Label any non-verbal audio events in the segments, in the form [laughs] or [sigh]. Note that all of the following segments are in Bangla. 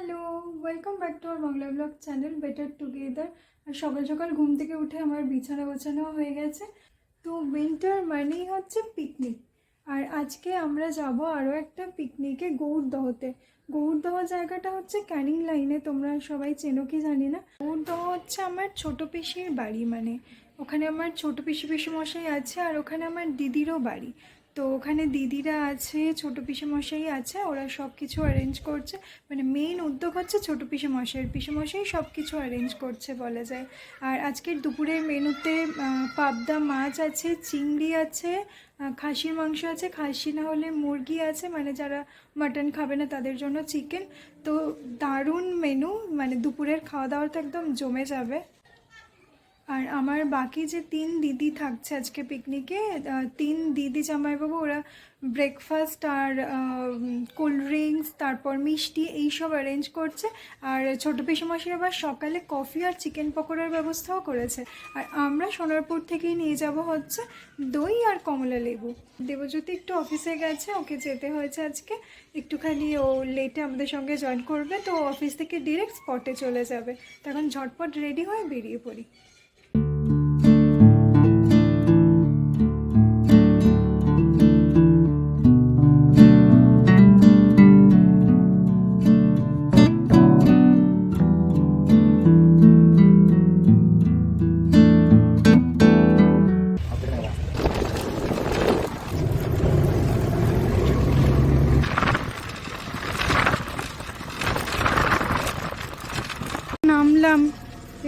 Hello welcome back to our Bangla blog channel better together আর সকাল সকাল ঘুম থেকে উঠে আমার বিছানা গোছানো হয়ে গেছে। তো উইন্টার মানেই হচ্ছে পিকনিক আর আজকে আমরা যাব আরও একটা পিকনিকে গৌরদহতে। গৌরদহ জায়গাটা হচ্ছে ক্যানিং লাইনে, তোমরা সবাই চেনো কি জানি না? গৌরদহ হচ্ছে আমার ছোটো পিসির বাড়ি মানে। ওখানে আমার ছোটো পিসি পিসি মশাই আছে আর ওখানে আমার দিদিরও বাড়ি। তো ওখানে দিদিরা আছে, ছোটো মশাই আছে, ওরা সব কিছু অ্যারেঞ্জ করছে। মানে মেইন উদ্যোগ হচ্ছে ছোটো পিসে মশাইয়ের পিসে মশাই সব কিছু অ্যারেঞ্জ করছে বলা যায়। আর আজকের দুপুরের মেনুতে পাবদা মাছ আছে, চিংড়ি আছে খাসির মাংস আছে, খাসি না হলে মুরগি আছে মানে যারা মাটন খাবে না তাদের জন্য চিকেন তো দারুণ মেনু মানে দুপুরের খাওয়া দাওয়া তো একদম জমে যাবে। আর আমার বাকি যে তিন দিদি থাকছে আজকে পিকনিকে তিন দিদি জামাইবাবু, ওরা ব্রেকফাস্ট আর কোল্ড ড্রিঙ্কস তারপর মিষ্টি এইসব অ্যারেঞ্জ করছে। আর ছোটো পিসেমাসি আবার সকালে কফি আর চিকেন পকোড়ার ব্যবস্থাও করেছে। আর আমরা সোনারপুর থেকেই নিয়ে যাব হচ্ছে দই আর কমলা লেবু। দেবজ্যোতি একটু অফিসে গেছে, ওকে যেতে হয়েছে আজকে। একটুখানি ও লেটে আমাদের সঙ্গে জয়েন করবে, তো অফিস থেকে ডিরেক্ট স্পটে চলে যাবে। তখন ঝটপট রেডি হয়ে বেরিয়ে পড়ি।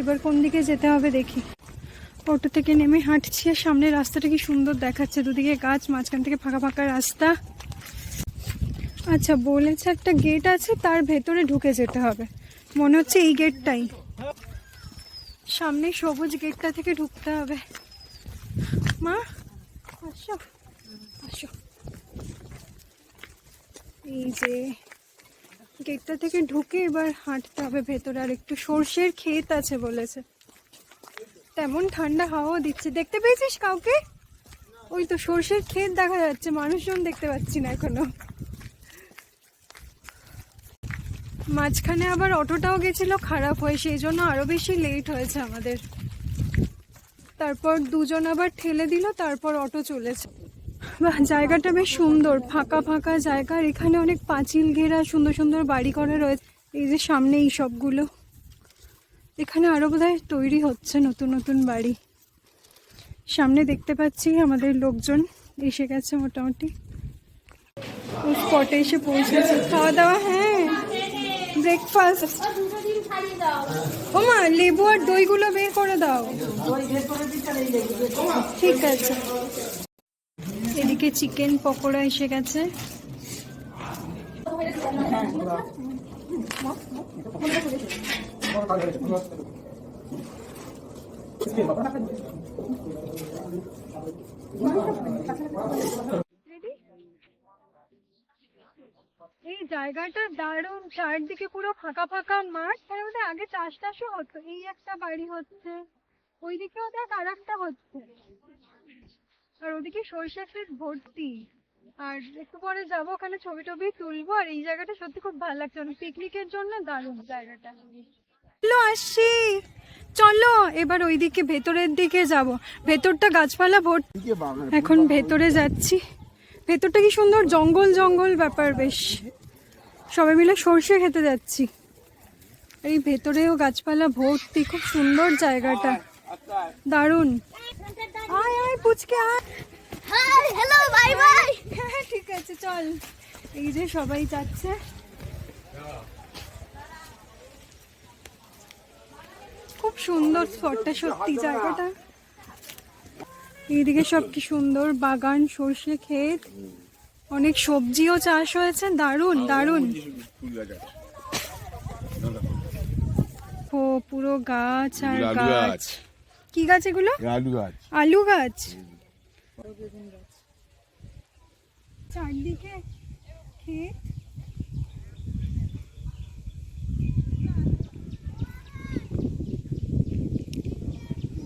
এবার কোন দিকে যেতে হবে দেখি। অটো থেকে নেমে হাঁটছি আর সামনের রাস্তাটা কি সুন্দর দেখাচ্ছে। দুদিকে গাছ, মাঝখান থেকে ফাঁকা ফাঁকা রাস্তা। আচ্ছা বলেছে একটা গেট আছে, তার ভেতরে ঢুকে যেতে হবে। মনে হচ্ছে এই গেটটাই সামনে সবুজ গেটটা থেকে ঢুকতে হবে। মা, আসো আসো। এই যে গেটটা থেকে ঢুকে এবার হাঁটতে হবে ভেতরে, আর একটু সর্ষের ক্ষেত আছে বলেছে। তেমন ঠান্ডা হাওয়া দিচ্ছে। দেখতে পেয়েছিস কাউকে? ওই তো সর্ষের ক্ষেত দেখা যাচ্ছে, মানুষজন দেখতে পাচ্ছি না এখনও। মাঝখানে আবার অটোটাও গেছিল খারাপ হয়ে, সেই জন্য আরও বেশি লেট হয়েছে আমাদের। তারপর দুজন আবার ঠেলে দিল, তারপর অটো চলেছে। জায়গাটা বেশ সুন্দর, ফাঁকা ফাঁকা জায়গা, আর এখানে অনেক পাঁচিল ঘেরা, সুন্দর সুন্দর বাড়ি করা রয়েছে। এই যে সামনে এই সবগুলো। এখানে আরও বোধহয় তৈরি হচ্ছে নতুন নতুন বাড়ি। সামনে দেখতে পাচ্ছি আমাদের লোকজন এসে গেছে মোটামুটি। স্পটে এসে পৌঁছেছে। খাওয়া দাওয়া হ্যাঁ। ব্রেকফাস্ট ও মা লেবু আর দইগুলো বের করে দাও। ঠিক আছে। এদিকে চিকেন পকোড়া এসে গেছে। এই জায়গাটা দারুণ, চারদিকে পুরো ফাঁকা ফাঁকা মাঠ তার মধ্যে আগে চাষ টাসও হতো। এই একটা বাড়ি হচ্ছে, ওইদিকেও দেখ আর একটা হচ্ছে। আর ওদিকে সরষে ক্ষেত ভর্তি। আর একটু পরে যাব, ওখানে ছবি টবি তুলবো। আর এই জায়গাটা সত্যি খুব ভালো লাগছে মানে পিকনিকের জন্য দারুণ জায়গাটা। চলো আসছি চলো, এবার ওইদিকে ভেতরের দিকে যাব। ভেতরটা গাছপালা ভর্তি। এখন ভেতরে যাচ্ছি। ভেতরটা কি সুন্দর, জঙ্গল জঙ্গল ব্যাপার বেশ। সবাই মিলে সর্ষে খেতে যাচ্ছি। এই ভেতরেও গাছপালা ভর্তি, খুব সুন্দর জায়গাটা। দারুণ। আয় পুচকে আয় হাই হ্যালো বাই বাই হ্যাঁ ঠিক আছে চল। এই যে সবাই যাচ্ছে। খুব সুন্দর স্পটটা সত্যি জায়গাটা। এইদিকে সব কি সুন্দর বাগান সর্ষে ক্ষেত। অনেক সবজিও চাষ হয়েছে দারুণ দারুণ। ও পুরো গাছ আর গাছ। কি গাছ এগুলো? আলু গাছ। আলু গাছ? চারদিকে ক্ষেত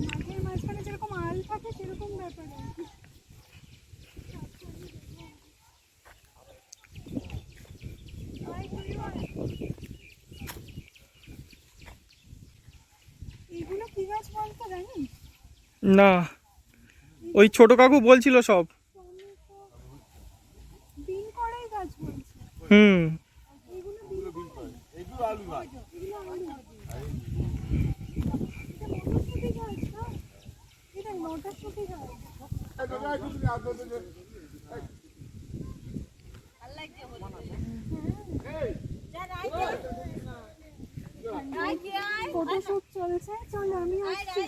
মাঠের মাঝখানে যেরকম আল থাকে সেরকম ব্যাপার আর কি। আয়, তুইও আয়। না ওই ছোট কাকু বলছিল সব। হুম। ফটোশুট চলছে চলো আমি আসছি।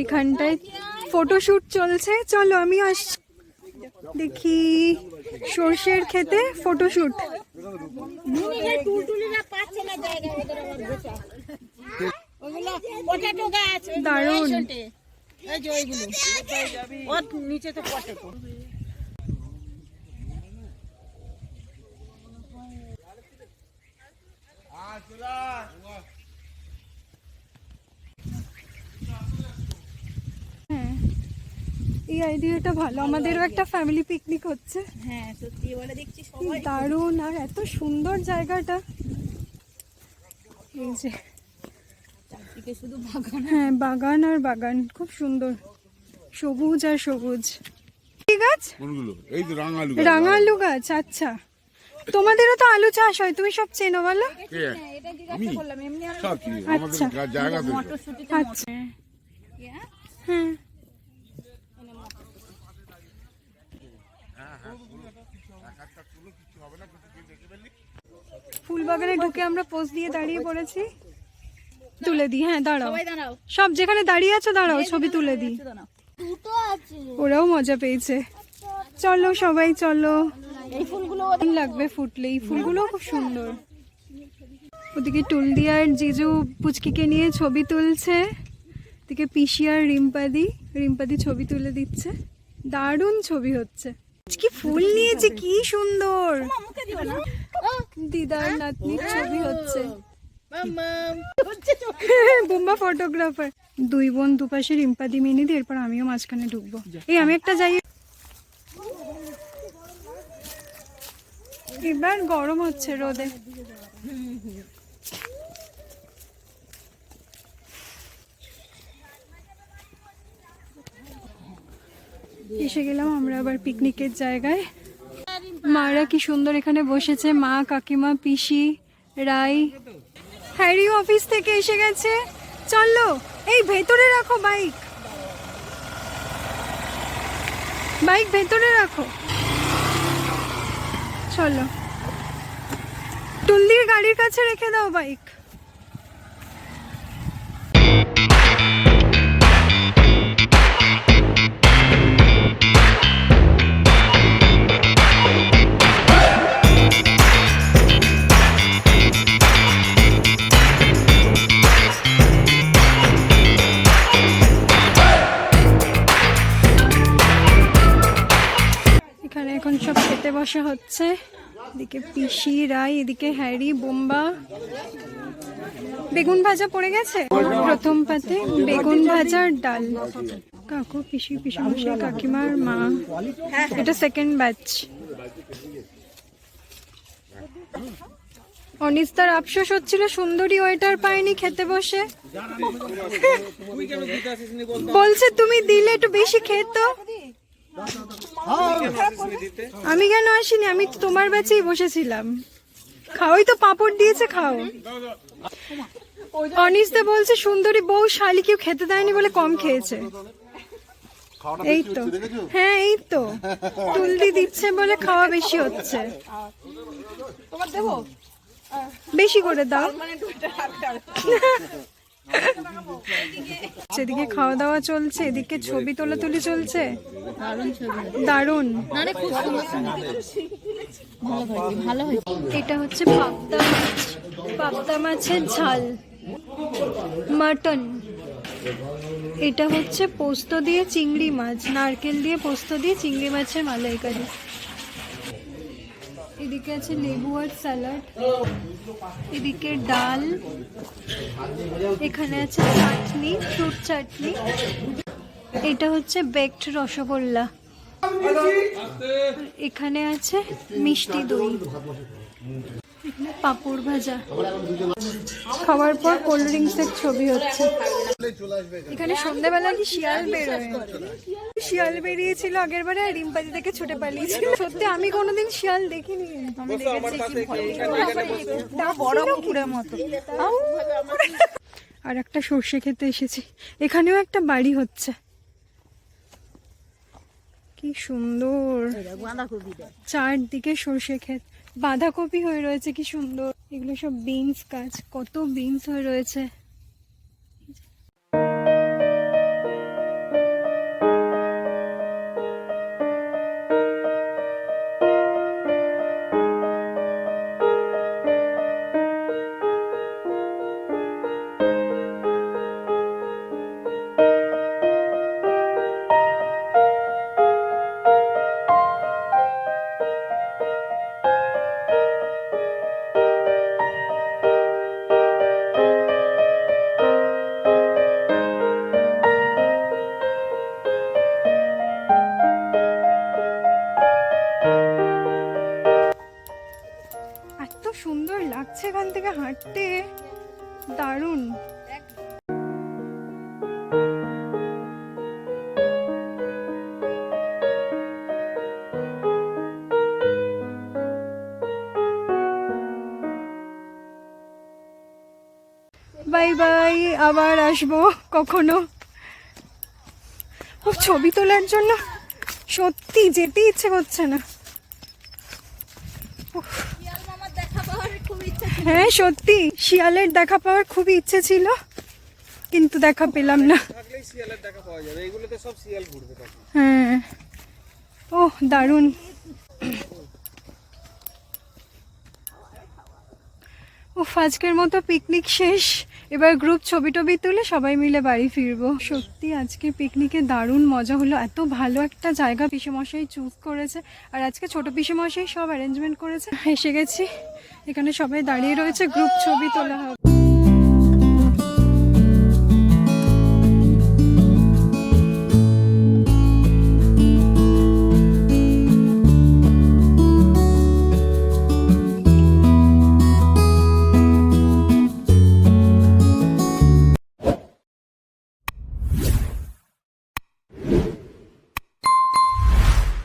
এখানটায় ফটোশুট চলছে। চলো আমি আসছি দেখি সর্ষের খেতে ফটোশুট দারুণ। এই যে ওইগুলো। ওর নিচে তো পটেটো এই আইডিয়াটা ভালো। আমাদেরও একটা ফ্যামিলি পিকনিক হচ্ছে। হ্যাঁ সত্যি দেখছি কি দারুণ আর এত সুন্দর জায়গাটা। এই যে। চারদিকে শুধু বাগান। হ্যাঁ বাগান আর বাগান খুব সুন্দর। সবুজ আর সবুজ। কি গাছ? কোনগুলো? এই তো রাঙালু রাঙা গাছ আচ্ছা। তোমাদেরও তো আলু চাষ হয় তুমি সব চেনো বলো? চিনি আচ্ছা। আমাদের গা- জায়গা তো। আচ্ছা। হ্যাঁ। ফুল বাগানে ঢুকে আমরা পোজ দিয়ে দাঁড়িয়ে পড়েছি। তুলে দিই হ্যাঁ দাঁড়াও। দাঁড়াও। সব যেখানে দাঁড়িয়ে আছো দাঁড়াও ছবি তুলে দিই। দাঁড়াও। দুটো আছে ওরাও মজা পেয়েছে। চলো সবাই চলো। এই ফুলগুলো লাগবে ফুটলে? এই ফুলগুলো খুব সুন্দর। ওদিকে টুলদি আর জিজু পুচকিকে নিয়ে ছবি তুলছে। এদিকে পিসি আর রিম্পাদি। রিম্পাদি ছবি তুলে দিচ্ছে। দারুণ ছবি হচ্ছে। কি ফুল নিয়েছে, কি সুন্দর। দিদার নাতনির ছবি হচ্ছে। বুম্বা ফটোগ্রাফার। দুই বোন দুপাশে রিম্পাদি, মিনিদি, এরপর আমিও মাঝখানে ঢুকবো। এই, আমি একটা যাই। এবার গরম হচ্ছে রোদে। এসে গেলাম আমরা আবার পিকনিকের জায়গায়। মারা কি সুন্দর এখানে বসেছে মা, কাকিমা, পিসি, রাই। হ্যারি অফিস থেকে এসে গেছে। চলো, এই ভেতরে রাখো বাইক। বাইক ভেতরে রাখো। চলো। টুল্লির গাড়ির কাছে রেখে দাও বাইক বসা হচ্ছে। এদিকে পিসি, রাই, এদিকে হ্যারি, বোম্বা। বেগুন ভাজা পড়ে গেছে? প্রথম পাতে বেগুন ভাজার ডাল। কাকু, পিসি পিসি মশাই কাকিমার মা। এটা সেকেন্ড ব্যাচ অনিস্তার আফসোস হচ্ছিল সুন্দরী ওয়েটার পায়নি খেতে বসে। বলছে, তুমি দিলে একটু বেশি খেত আমি কেন আসিনি? আমি তো তোমার ব্যাচেই বসেছিলাম। খাওয়াই তো পাপড় দিয়েছে খাও। অনিসদা বলছে সুন্দরী বউ শালি কেউ খেতে দেয়নি বলে কম খেয়েছে। এই তো। হ্যাঁ এই তো। তুলদি দিচ্ছে বলে খাওয়া বেশি হচ্ছে। বেশি করে দাও। [laughs] সেদিকে খাওয়া দাওয়া চলছে, এদিকে ছবি তোলা তুলি চলছে। দারুণ। এটা হচ্ছে পাবদা মাছ। পাবদা মাছের ঝাল। মাটন। এটা হচ্ছে পোস্ত দিয়ে চিংড়ি মাছ। নারকেল দিয়ে পোস্ত দিয়ে চিংড়ি মাছের মালাইকারি। এদিকে আছে লেবু আর স্যালাড, এদিকে ডাল, এখানে আছে চাটনি, ফ্রুট চাটনি। এটা হচ্ছে বেকড রসগোল্লা। এখানে আছে মিষ্টি দই। পাঁপড় ভাজা। খাওয়ার পর কোল্ড ড্রিঙ্কসের ছবি হচ্ছে। এখানে। সন্ধ্যাবেলা কি শিয়াল বেরোয়? শিয়াল বেরিয়েছিল আগের বারে আর রিম্পাজি থেকে ছুটে পালিয়েছিল। সত্যি আমি কোনোদিন শিয়াল দেখিনি। বড় কুকুরের মতো। আর একটা সর্ষে খেতে এসেছি। এখানেও একটা বাড়ি হচ্ছে। কি সুন্দর। বাঁধাকপি চারদিকে সর্ষে ক্ষেত। বাঁধাকপি হয়ে রয়েছে কি সুন্দর। এগুলো সব বিনস গাছ। কত বিনস হয়ে রয়েছে। হাঁটতে দারুণ। বাই বাই, আবার আসব কখনো। ও ছবি তোলার জন্য সত্যি যেতে ইচ্ছে করছে না। হ্যাঁ সত্যি। শিয়ালের দেখা পাওয়ার খুবই ইচ্ছে ছিল কিন্তু দেখা পেলাম না। হ্যাঁ। ও দারুণ। ও আজকের মতো পিকনিক শেষ। এবার গ্রুপ ছবি টবি তুলে সবাই মিলে বাড়ি ফিরবো। সত্যি, আজকে পিকনিকে দারুণ মজা হলো। এত ভালো একটা জায়গা পিসেমশাই চুজ করেছে। আর আজকে ছোট পিসেমশাই সব অ্যারেঞ্জমেন্ট করেছে। এসে গেছি। এখানে সবাই দাঁড়িয়ে রয়েছে। গ্রুপ ছবি তোলা হবে।